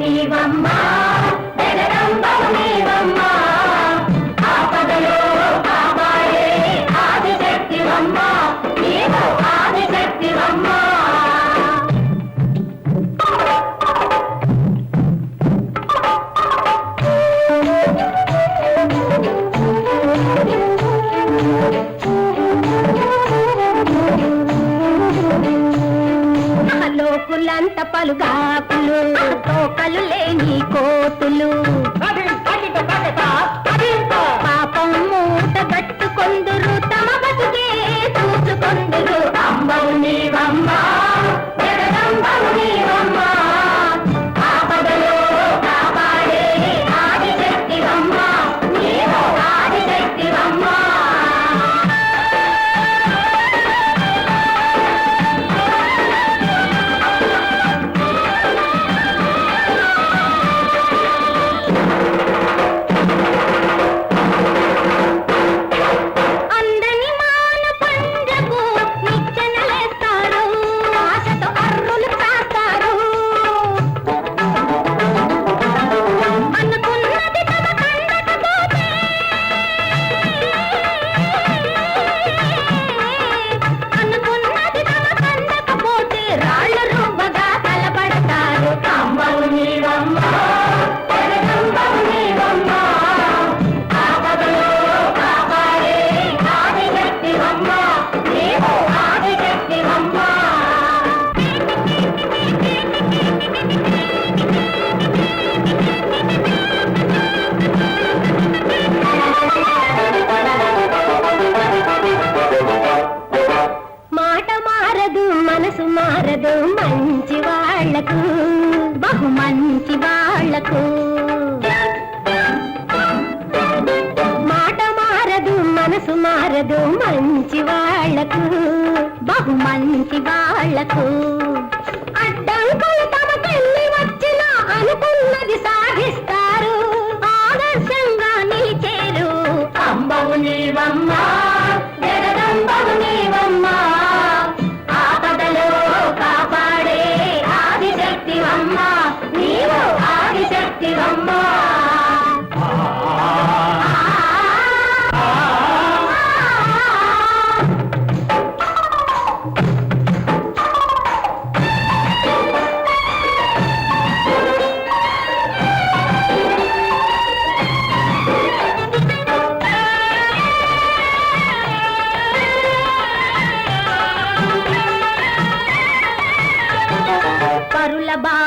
నీవమ్మా. కోతలు లేని కోతులు. వాళ్ళకు అడ్డంకులు తమకెళ్ళి వచ్చిన అనుకున్నది సాధిస్తారు. ఆదర్శంగా నిలిచేరు. అంబవు నీవమ్మా.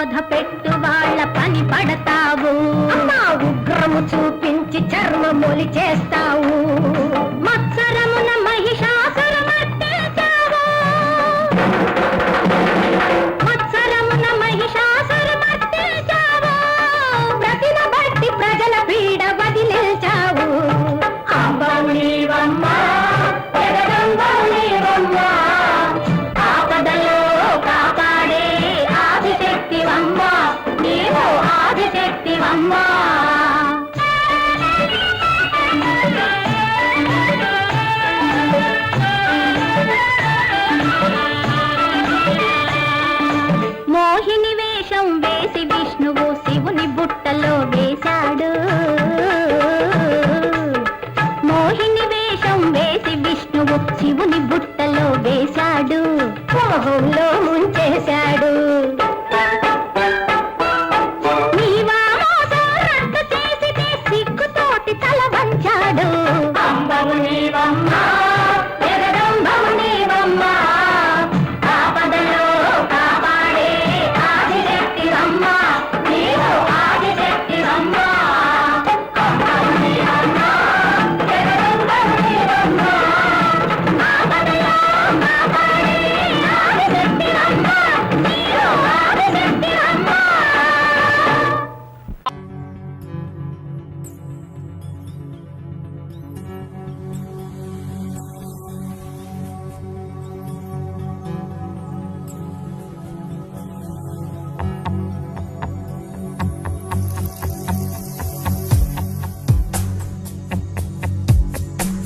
బాధ పెట్టు వాళ్ళ పని పడతావు. ఉగ్రము చూపించి చర్మ మొలి చేస్తా அம்மா